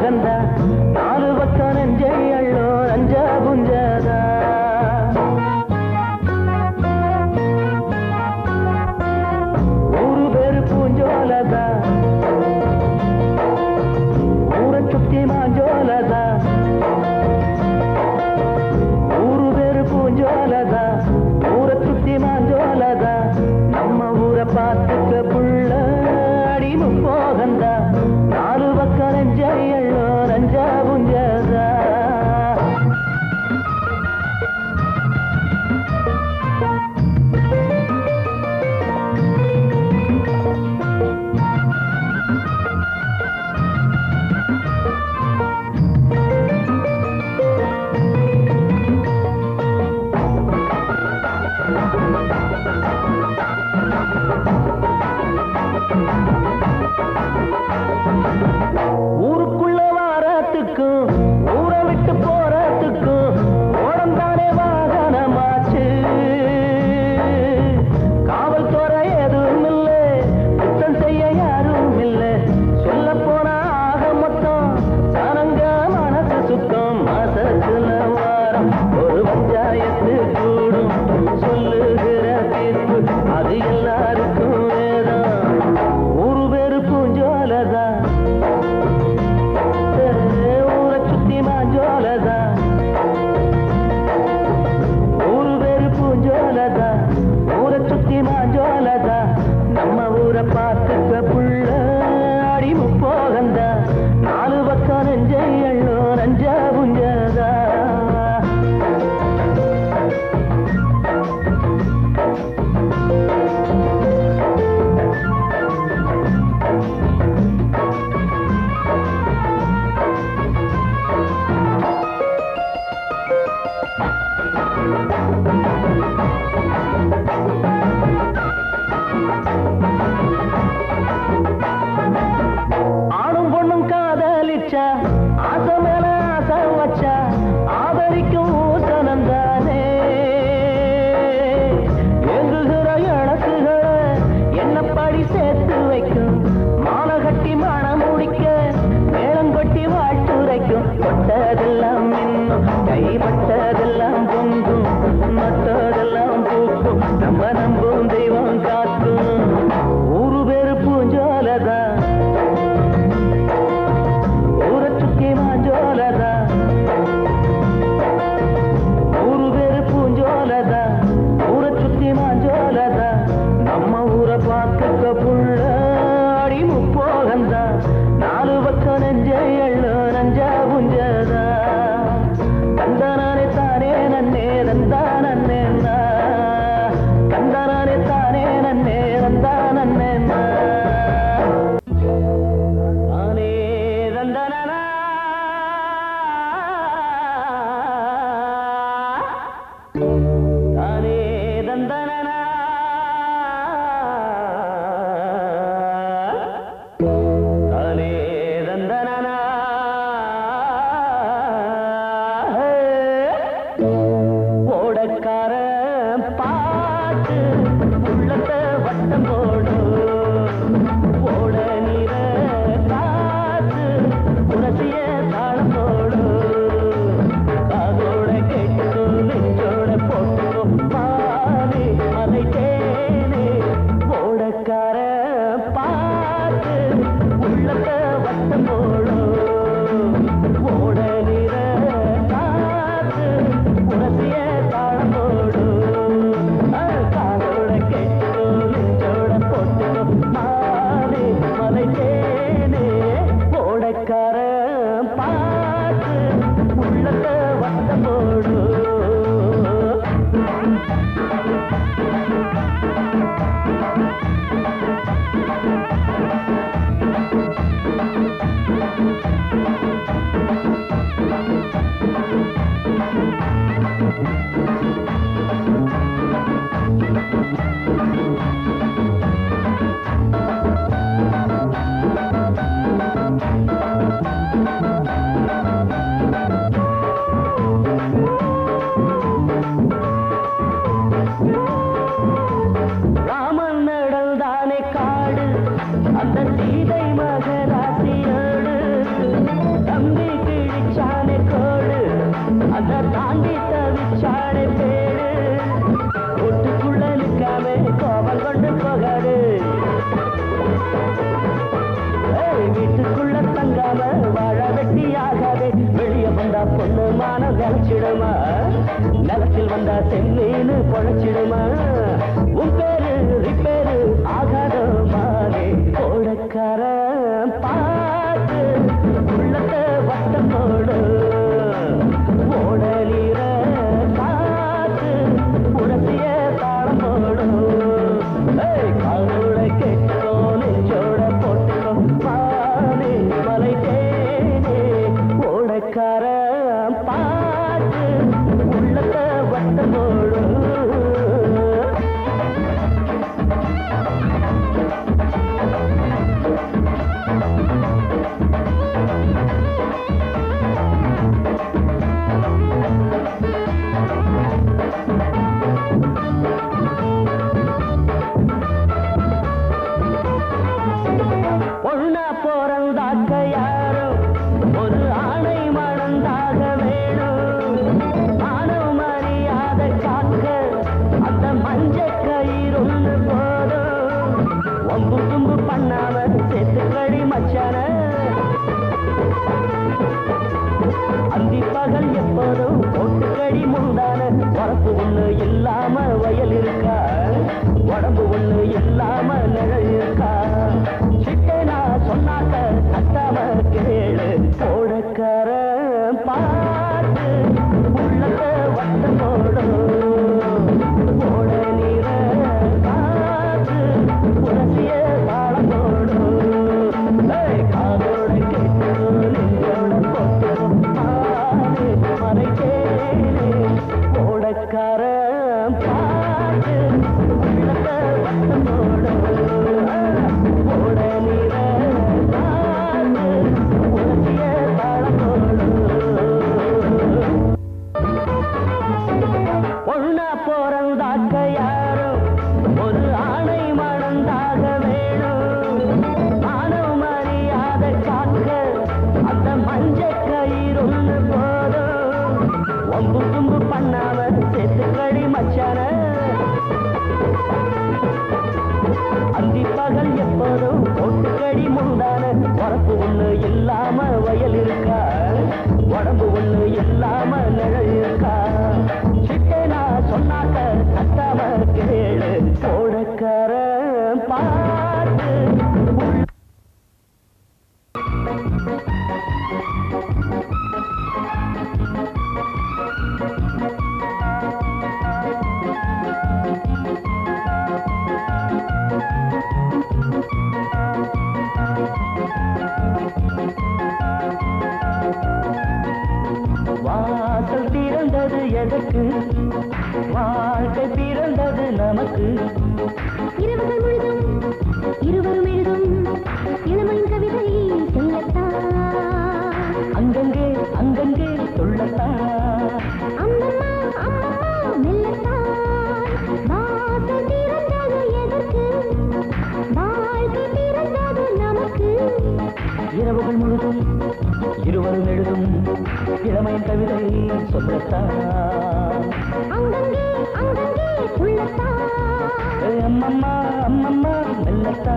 அடிமை நாலு பக்கம் நெஞ்சை போகந்தா நிலச்சிடுமா நிலத்தில் வந்தா செம்மீனு பொழைச்சிடுமா? உன் பேரு போல ಅಮ್ಮಮ್ಮ ಅಮ್ಮಮ್ಮ ಮಲ್ಲತ್ತ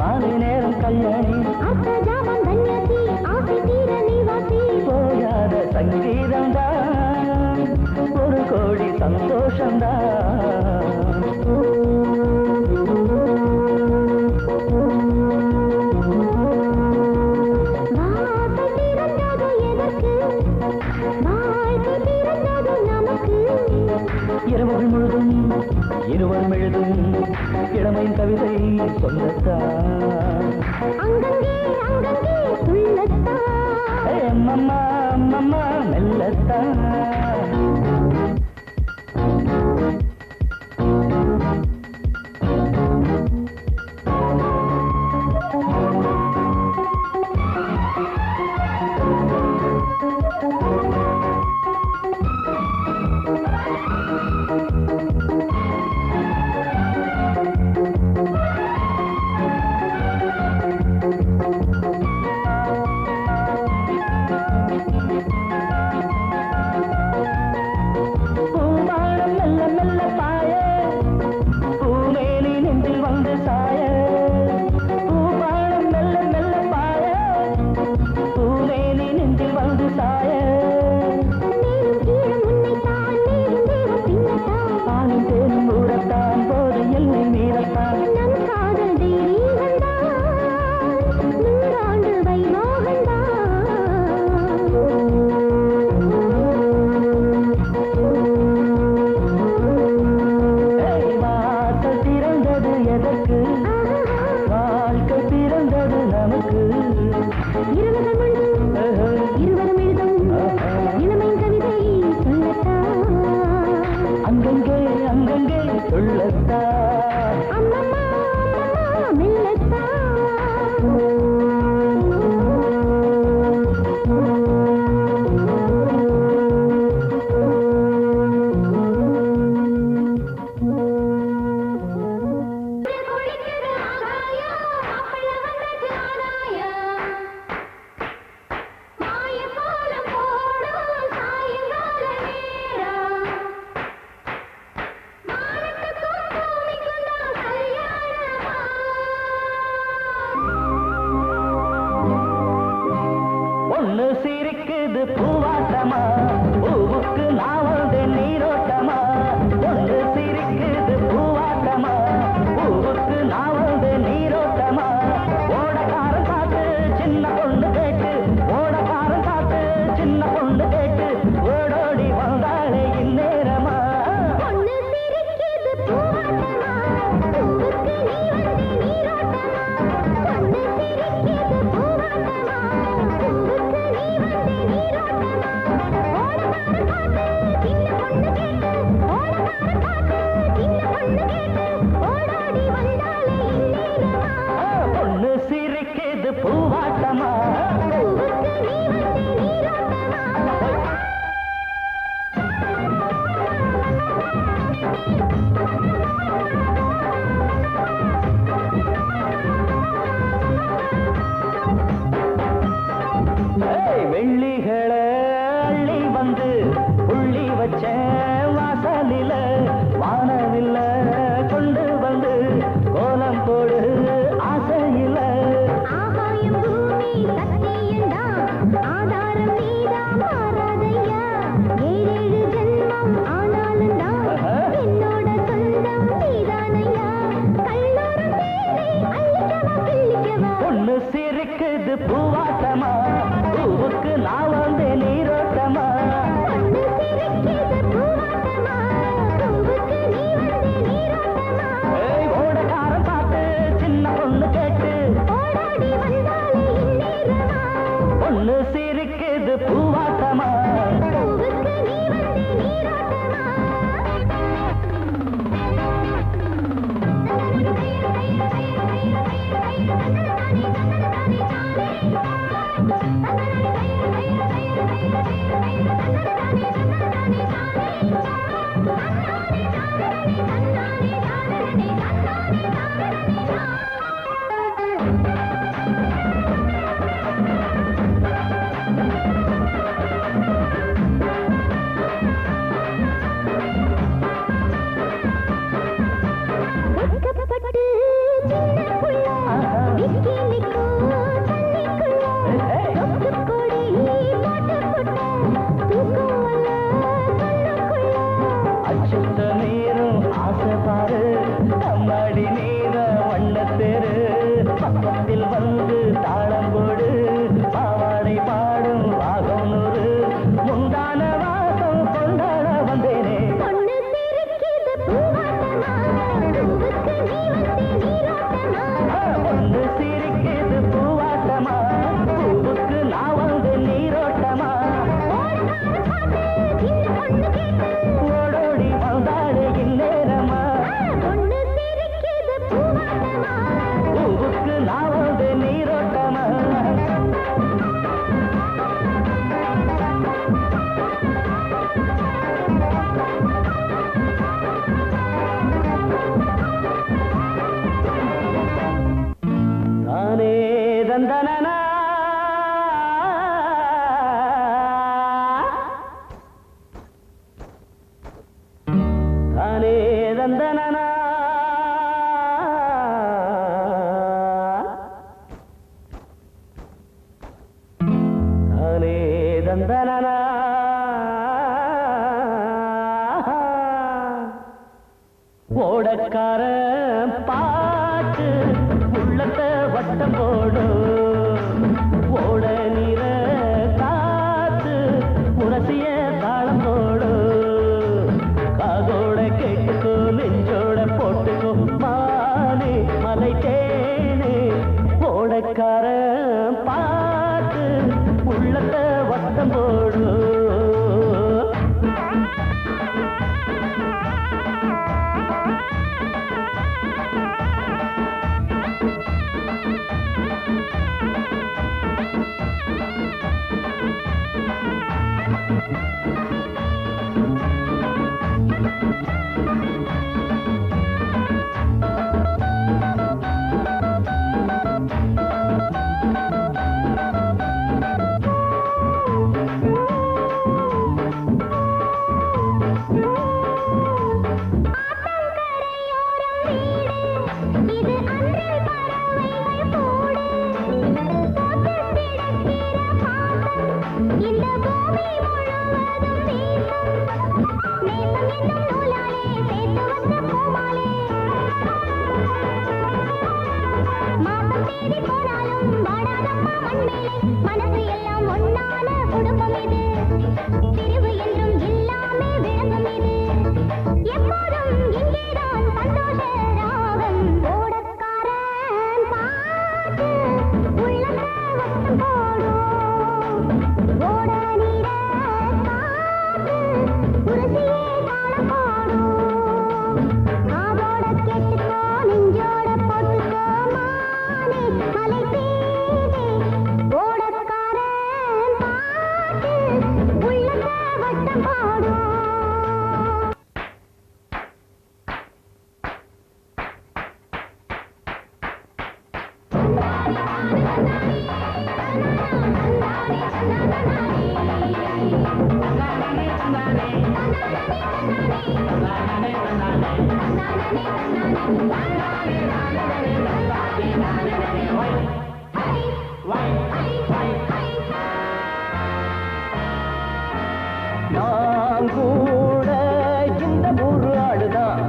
மாலை நேரம் கல்யாணி போகாத சங்கீதம் தான் ஒரு கோடி சந்தோஷம்தான். சொல்லத்தான் அங்கங்கே அங்கங்கே துள்ளத்தான் அம்மம்மா அம்மம்மா மெல்லத்தான் நான் கூட இந்த ஒரு ஆளுதான்.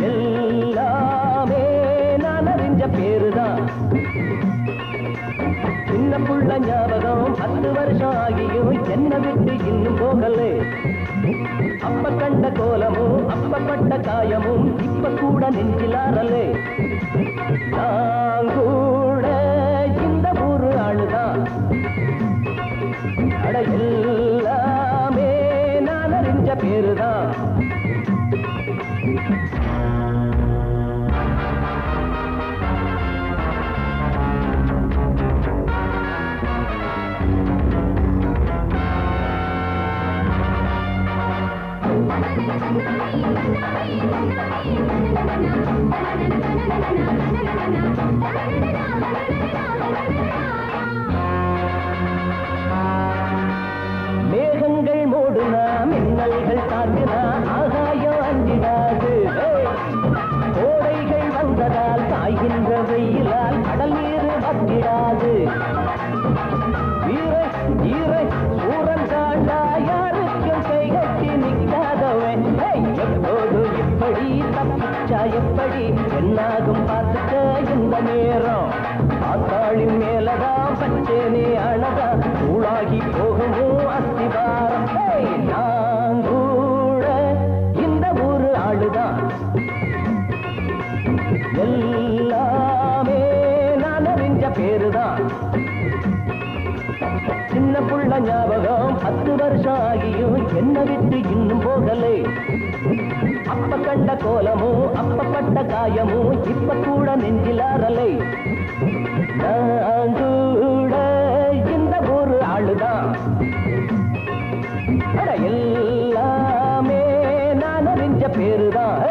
எல்லாமே நான் அறிஞ்ச பேருதான். சின்ன புள்ள ஞாபகம் பத்து வருஷம் ஆகியும் என்ன விட்டு இன்னும் போகலே. அப்ப கண்ட கோலமும் அப்பப்பட்ட காயமும் இப்ப கூட நெஞ்சிலாரலே நான் பேருதான் சின்ன புள்ள ஞாபகம் பத்து வருஷம் ஆகியும் என்ன விட்டு இன்னும் போகலே. அப்ப கண்ட கோலமும் அப்பப்பட்ட காயமும் இப்ப கூட நெஞ்சிலாரலை நான் கூட இந்த ஒரு ஆளுதான். எல்லாமே நான் அறிஞ்ச பேருதான்.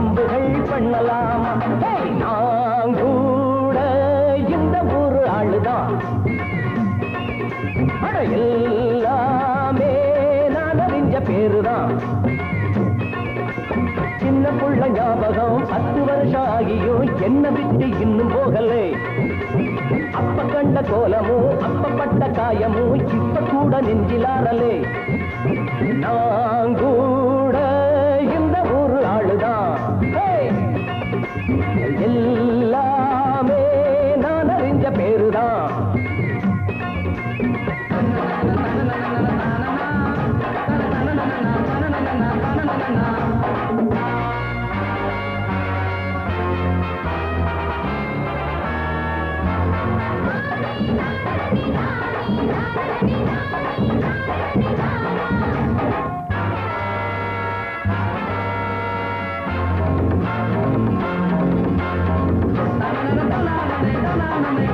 சுத்தாளே பம்புகள் பண்ணலாமா நான் கூட இந்த ஊரு ஆளுதான். எல்லாமே நான் அறிஞ்ச பேருதான். சின்ன புள்ள ஞாபகம் பத்து வருஷம் ஆகியும் என்ன விட்டு இன்னும் போகலே. அப்ப கண்ட கோலமும் அப்பப்பட்ட காயமும் இப்ப கூட நெஞ்சிலாரலே நான் கூட